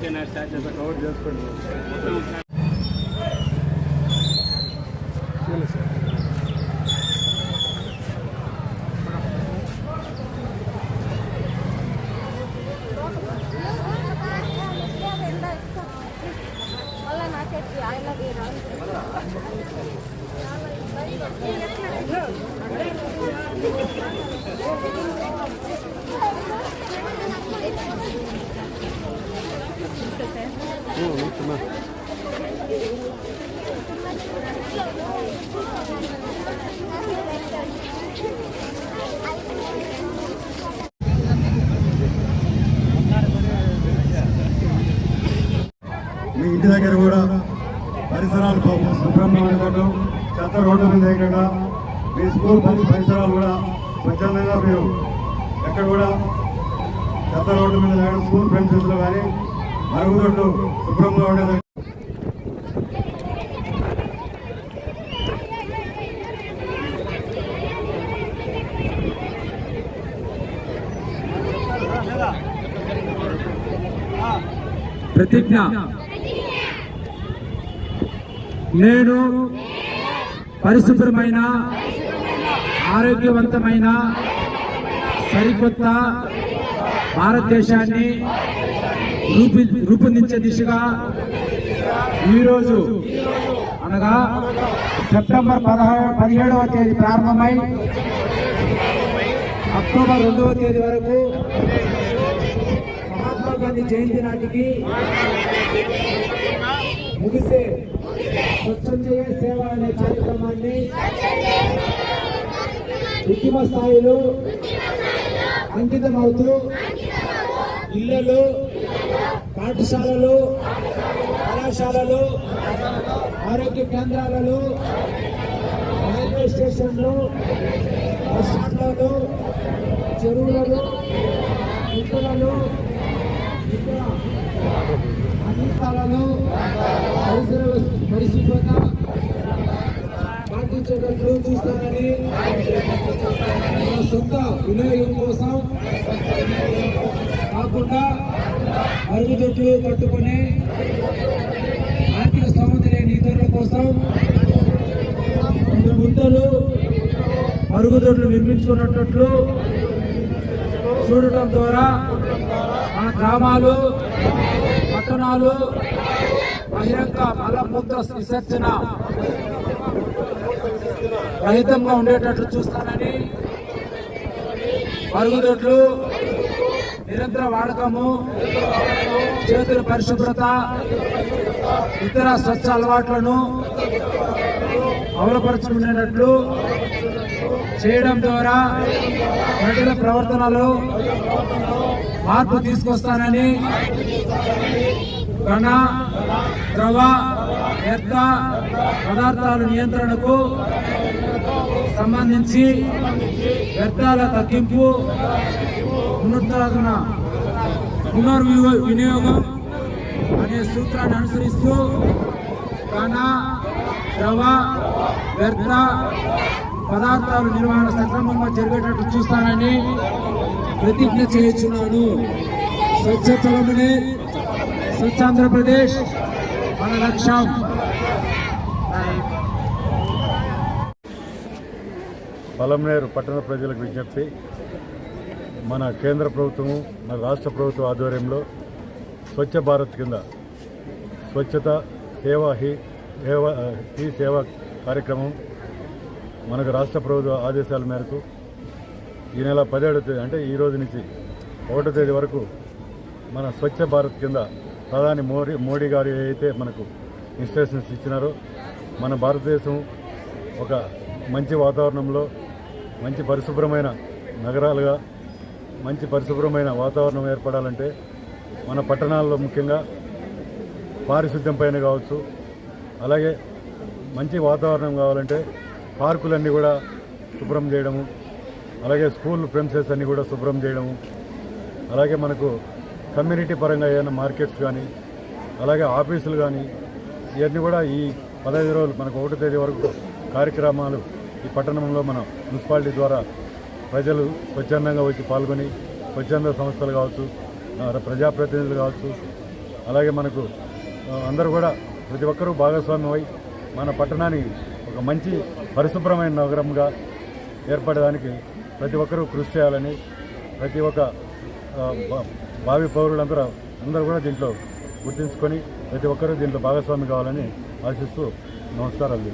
ఓకేనా స్టార్ట్ చేద్దాం కవర్ చేసుకోండి. ఆయనకి మీ ఇంటి దగ్గర కూడా పరిసరాలు పాపం శుభ్రంగా ఉండటం చెత్త రోడ్డు మీద వేయకుండా మీ స్కూల్ పరి- పరిసరాలు కూడా స్వచ్ఛందంగా మీరు ఎక్కడ కూడా చెత్త రోడ్డు మీద లేకుండా స్కూల్ ఫ్రెండ్స్లో కానీ మరుగుదొడ్లు శుభ్రంగా ఉండదు ప్రతిజ్ఞ. నేను పరిశుభ్రమైన ఆరోగ్యవంతమైన సరికొత్త భారతదేశాన్ని రూపి రూపొందించే దిశగా ఈరోజు అనగా సెప్టెంబర్ పదహారు పదిహేడవ తేదీ ప్రారంభమై అక్టోబర్ రెండవ తేదీ వరకు మహాత్మా గాంధీ జయంతి నాటికి ముగిసే స్వచ్ఛందయ సేవ అనే కార్యక్రమాన్ని ఉద్యమ స్థాయిలో అంకితమవుతూ ఇళ్ళలో పాఠశాలలు కళాశాలలు ఆరోగ్య కేంద్రాలలో రైల్వే స్టేషన్లు బస్ స్టాండ్లలో చెరువులలో ఇతరులలో ఇతర అన్ని స్థలాల్లో పరిసర పరిశుభ్రత పాటించేటట్లు చూస్తానని మన సొంత వినియోగం కోసం కాకుండా అరుగుదొడ్లు కట్టుకుని ఆర్థిక స్థోమత లేని ఇతరుల కోసం రెండు గుంతలు అరుగుదొడ్లు నిర్మించుకున్నట్లు చూడటం ద్వారా మన గ్రామాలు పట్టణాలు బహిరంగ మలమూత్ర విసర్జన రహితంగా ఉండేటట్లు చూస్తానని మరుగుదొడ్లు నిరంతర వాడకము చేతుల పరిశుభ్రత ఇతర స్వచ్ఛ అలవాట్లను అమలుపరచుకునేటట్లు చేయడం ద్వారా ప్రజల ప్రవర్తనలో మార్పు తీసుకొస్తానని ఘన ద్రవ వ్యర్థ పదార్థాల నియంత్రణకు సంబంధించి వ్యర్థాల తగ్గింపు పునరుద్ధరణ పునర్వినియో వినియోగం అనే సూత్రాన్ని అనుసరిస్తూ ఘన ద్రవ వ్యర్థ పదార్థాల నిర్వహణ సక్రమంగా జరిగేటట్టు చూస్తానని ప్రతిజ్ఞ చేయించున్నాను. స్వచ్ఛతలమునే స్వచ్ఛ ఆంధ్రప్రదేశ్ మన లక్ష్యం. పలంనేరు పట్టణ ప్రజలకు విజ్ఞప్తి. మన కేంద్ర ప్రభుత్వము మన రాష్ట్ర ప్రభుత్వ ఆధ్వర్యంలో స్వచ్ఛ భారత్ కింద స్వచ్ఛత సేవ హీ సేవ హీ సేవ కార్యక్రమం మనకు రాష్ట్ర ప్రభుత్వ ఆదేశాల మేరకు ఈ నెల పదిహేడు తేదీ అంటే ఈ రోజు నుంచి ఒకటో తేదీ వరకు మన స్వచ్ఛ భారత్ కింద ప్రధాని మోడీ మోడీ గారు అయితే మనకు ఇన్స్ట్రక్షన్స్ ఇచ్చినారో మన భారతదేశం ఒక మంచి వాతావరణంలో మంచి పరిశుభ్రమైన నగరాలుగా మంచి పరిశుభ్రమైన వాతావరణం ఏర్పడాలంటే మన పట్టణాల్లో ముఖ్యంగా పారిశుద్ధ్యం పైన కావచ్చు అలాగే మంచి వాతావరణం కావాలంటే పార్కులన్నీ కూడా శుభ్రం చేయడము అలాగే స్కూల్ ప్రిన్సెస్ అన్నీ కూడా శుభ్రం చేయడము అలాగే మనకు కమ్యూనిటీ పరంగా ఏమైనా మార్కెట్స్ కానీ అలాగే ఆఫీసులు కానీ ఇవన్నీ కూడా ఈ పదహైదు రోజులు మనకు ఒకటో తేదీ వరకు కార్యక్రమాలు ఈ పట్టణంలో మన మున్సిపాలిటీ ద్వారా ప్రజలు స్వచ్ఛందంగా వచ్చి పాల్గొని స్వచ్ఛంద సంస్థలు కావచ్చు ప్రజాప్రతినిధులు కావచ్చు అలాగే మనకు అందరూ కూడా ప్రతి ఒక్కరూ భాగస్వామ్యమై మన పట్టణాన్ని ఒక మంచి పరిశుభ్రమైన నగరంగా ఏర్పడడానికి ప్రతి ఒక్కరూ కృషి చేయాలని ప్రతి ఒక్క భావి పౌరులందరూ అందరూ కూడా దీంట్లో గుర్తించుకొని ప్రతి ఒక్కరూ దీంట్లో భాగస్వామి కావాలని ఆశిస్తూ నమస్కారాలు